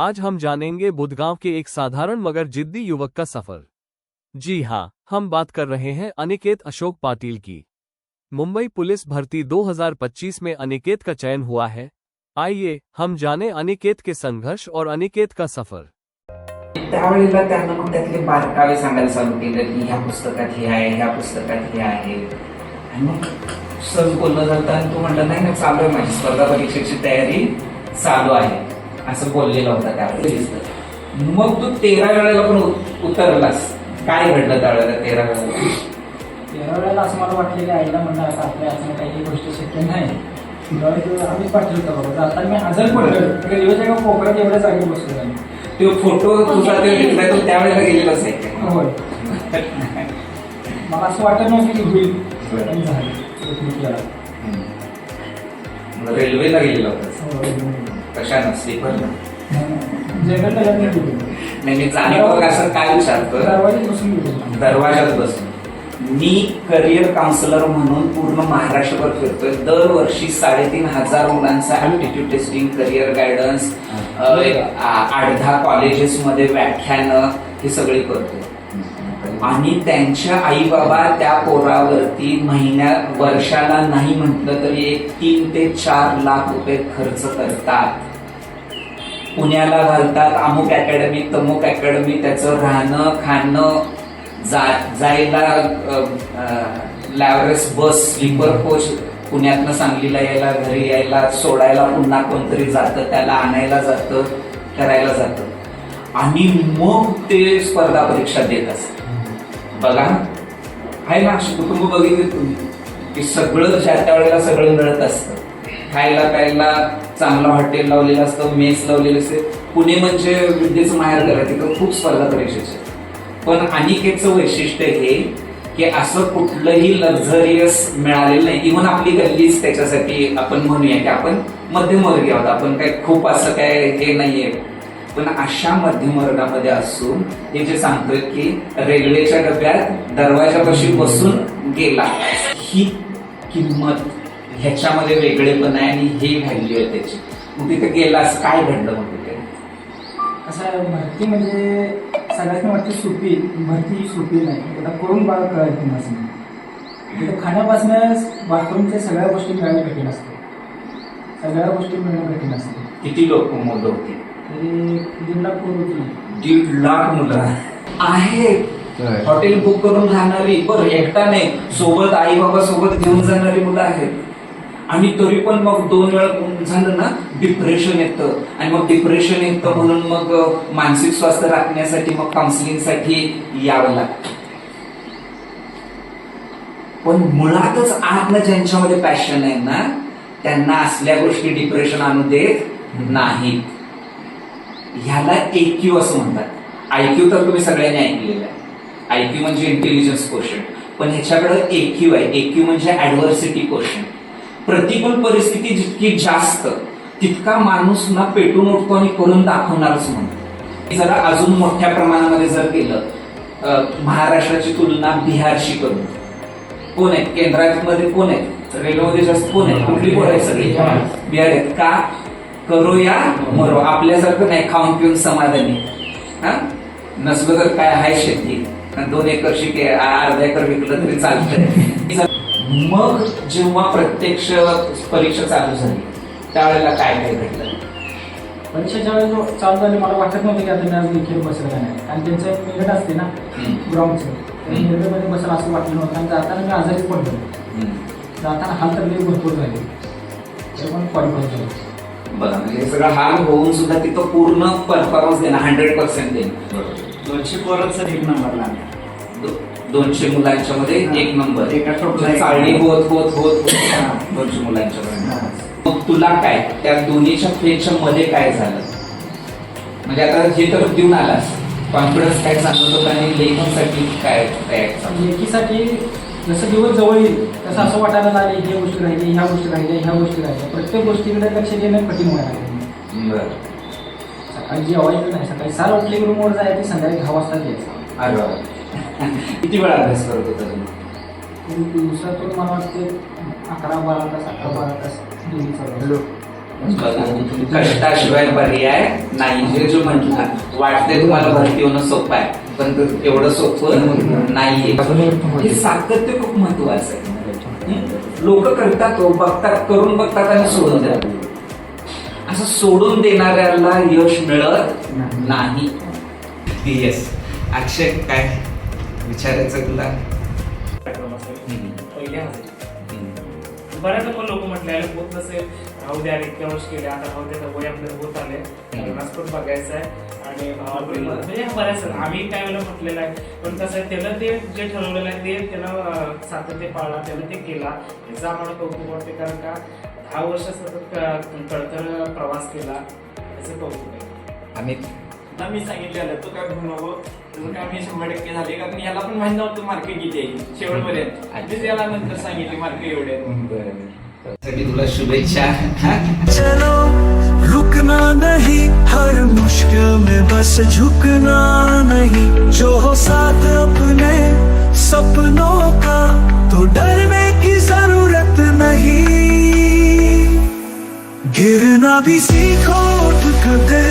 आज हम जानेंगे बुधगांव के एक साधारण मगर जिद्दी युवक का सफ़र। जी हाँ हम बात कर रहे हैं अनिकेत अशोक पाटिल की। मुंबई पुलिस भर्ती 2025 में अनिकेत का चयन हुआ है। आइए, हम जाने अनिकेत के संघर्ष और अनिकेत का सफ़र। त्यावेळेला त्यांना मग बारकावे सांगायला चालू केलं की ह्या पुस्तकात हे आहे, ह्या पुस्तकात हे आहे. आणि आणि तू म्हणलं, नाही ना चालू आहे माझी स्पर्धा परीक्षेची तयारी चालू आहे. असं बोललेलं होता त्यावेळेस मग तू तेरा वेळेला पण उत- उतरलास. काय घडलं त्यावेळेला तेरा वेळेला? तेरा वेळेला असं मला वाटलं की आईला म्हणलं आता आपल्या असं काही गोष्टी शक्य नाही. आम्हीच पाठवलं होतं बाबा आता मी आजारी पडलो रेल्वेच्या एका कोपऱ्यात एवढ्या जागी बसलो नाही तो फोटो तुझा ते घेतलाय तो त्यावेळेला गेलेलाच आहे का? होय. मला असं वाटत नव्हतं की होईल. झालं. रेल्वेला गेलेला होता जनरल त्याच्यात नाही असं काय विचारतो दरवाजात बसून मी करिअर काउन्सिलर म्हणून पूर्ण महाराष्ट्रभर फिरतोय. दरवर्षी साडेतीन हजार मुलांचा ऍप्टिट्यूड टेस्टिंग करिअर गायडन्स आठ दहा कॉलेजेसमध्ये व्याख्यानं हे सगळी करतोय. आणि त्यांच्या आई बाबा त्या पोरावरती महिन्या वर्षाला नाही म्हटलं तरी एक तीन ते चार लाख रुपये खर्च करतात. पुण्याला घालतात अमुक अकॅडमी तमुक अकॅडमी त्याचं राहणं खाणं जा जायला लॅवरेस बस स्लीपर कोच पुण्यातनं सांगलीला यायला घरी यायला सोडायला पुन्हा कोणतरी जातं त्याला आणायला जातं करायला जातं. आणि मग ते स्पर्धा परीक्षा देत असतात. बघा. आहे ना अशी कुटुंब बघितली तुम्ही. की सगळं ज्या त्या वेळेला सगळं मिळत असतं. खायला प्यायला चांगलं हॉटेल लावलेलं असतं मेस लावलेलं असते. पुणे म्हणजे विद्येचं माहेर घर तिथं खूप स्पर्धा परीक्षेचे पण अनिकेतचं वैशिष्ट्य हे की असं कुठलंही लक्झरियस मिळालेलं नाही. इव्हन आपली गल्लीच त्याच्यासाठी आपण म्हणूया की आपण मध्यमवर्गीय आहोत. आपण काय खूप असं काय हे नाहीये. पण अशा मध्यम वर्गामध्ये असून हे जे सांगतोय की रेल्वेच्या डब्यात दरवाजापाशी बसून गेला ही किंमत ह्याच्यामध्ये वेगळेपण आहे आणि हे व्हॅल्यू आहे त्याची. मग तिथे गेलास काय घडलं मग तिथे? कसं आहे भरती म्हणजे सगळ्यात वाटते सोपी भरती ही सोपी नाही. आता करून कळायचं तुम्हाला तिथं खाण्यापासून बाथरूमच्या सगळ्या गोष्टी मिळणं कठीण असते. सगळ्या गोष्टी मिळणं कठीण असते. किती लोक मुलं होती दीड लाख दीड मुलं. आहेत हॉटेल बुक करून राहणारी बरं एकटा नाही. सोबत आई बाबा सोबत घेऊन जाणारी मुलं आहेत. आणि तरी पण मग दोन वेळा झालं ना डिप्रेशन येतं. आणि मग डिप्रेशन येतं म्हणून मग मानसिक स्वास्थ्य राखण्यासाठी मग काउन्सिलिंगसाठी यावं लागतं. पण मुळातच आतनं ज्यांच्यामध्ये पॅशन आहे ना त्यांना असल्या गोष्टी डिप्रेशन आणू देत नाहीत ह्याला एक्यू असं म्हणतात. आयक्यू तर तुम्ही सगळ्यांनी ऐकलेलं आहे. आयक्यू म्हणजे इंटेलिजन्स क्वेश्चन पण ह्याच्याकडे एक्यू आहे. एक्यू म्हणजे ऍडव्हर्सिटी क्वेश्चन प्रतिकूल परिस्थिती जितकी जास्त तितका माणूस ना पेटून उठतो आणि करून दाखवणारच म्हणतो जरा अजून मोठ्या प्रमाणामध्ये जर केलं महाराष्ट्राची तुलना बिहारशी करून. कोण आहेत? केंद्रामध्ये कोण आहेत? रेल्वेमध्ये जास्त कोण आहेत? कुठली कोण आहेत सगळी? बिहार आहेत का? करो या मरो आपल्यासारखं नाही खाऊन पिऊन समाधानी. हा? नसलं तर काय आहे शेती? दोन एकर शिके अर्धा एकर विकलं तरी चालतंय. मग जेव्हा प्रत्यक्ष परीक्षा चालू झाली त्यावेळेला काय काय घडलं? परीक्षा ज्यावेळेस जो चालू झाली मला वाटत नव्हतं की आता मी आज लेखील बसलं का नाही आणि त्यांचं एक मिनिट असते ना. ग्राउंडचं. मिनिटमध्ये बसेल असं वाटलं नव्हतं. आणि जाताना मी आजारी पडलो. जाताना हाल तर भरपूर झाले. ते पण क्वालिफाय झालं बघा म्हणजे हे सगळं हाल होऊन सुद्धा तिथं पूर्ण परफॉर्मन्स देणं हंड्रेड पर्सेंट देणं. दोनशे पोरात सर एक नंबरला दो- दोनशे मुलांच्या मध्ये एक नंबर एका चाळणी नंबर. होत होत होत होत. दोनशे मुलांच्या मध्ये. मग तुला काय? त्या दोन्हीच्या फेजच्या मध्ये काय झालं? म्हणजे आता हे तर देऊन आलास. कॉन्फिडन्स काय सांगत होता आणि लेखनसाठी काय तयार लेखीसाठी जसं दिवस जवळ येईल तसं असं वाटायला लागले ह्या गोष्टी राहिली ह्या गोष्टी राहिल्या ह्या गोष्टी राहिल्या प्रत्येक गोष्टीकडे लक्ष देणं कठीण व्हायला लागलं सकाळी जेवायचं नाही सकाळी साल उठले की रूमवर जायचं संध्याकाळी दहा वाजता यायचं. अरे. किती वेळा अभ्यास करत होता तुम्ही? तरी दिवसातून मला वाटते अकरा बारा तास अकरा बारा तास कष्टाशिवाय पर्याय नाही हे जो म्हटलं वाटते तुम्हाला भरती होणं सोपं आहे. पण ते एवढं सोपं नाहीये. हे सातत्य खूप महत्वाचं आहे. लोक करतात हो, बघतात करून बघतात आणि सोडून देतात. असं सोडून देणाऱ्याला यश मिळत नाही. येस अक्षय काय विचारायचं तुला? असेल असेल बऱ्याच पण लोक म्हटले होत नसेल. राहू द्या रे, इतक्या वर्ष केले आता राहू द्या वय आपल्याला होत आले लग्नास पण बघायचं आहे. आणि भावाकडे म्हणजे बऱ्याच आम्ही काय वेळेला म्हटलेलं आहे पण कसं आहे त्याला ते जे ठरवलेलं आहे ते त्यानं सातत्य पाळला त्यानं ते केला. याचं आम्हाला कौतुक वाटते कारण का दहा वर्ष सतत क- कळतर प्रवास केला याचं कौतुक आहे. आता मी सांगितलेलं तू काय म्हणू नको. तुझं काम हे शंभर टक्के झाले कारण याला पण माहीत नव्हतं मार्क किती आहे. शेवटपर्यंत. आणि त्याला नंतर सांगितले मार्क एवढे आहेत. साठी तुला शुभेच्छा. चलो रुकना नहीं हर मुश्किल में बस झुकना नहीं। जो हो साथ अपने सपनों का तो डरने की जरूरत नहीं। गिरना भी सीखो उठ कर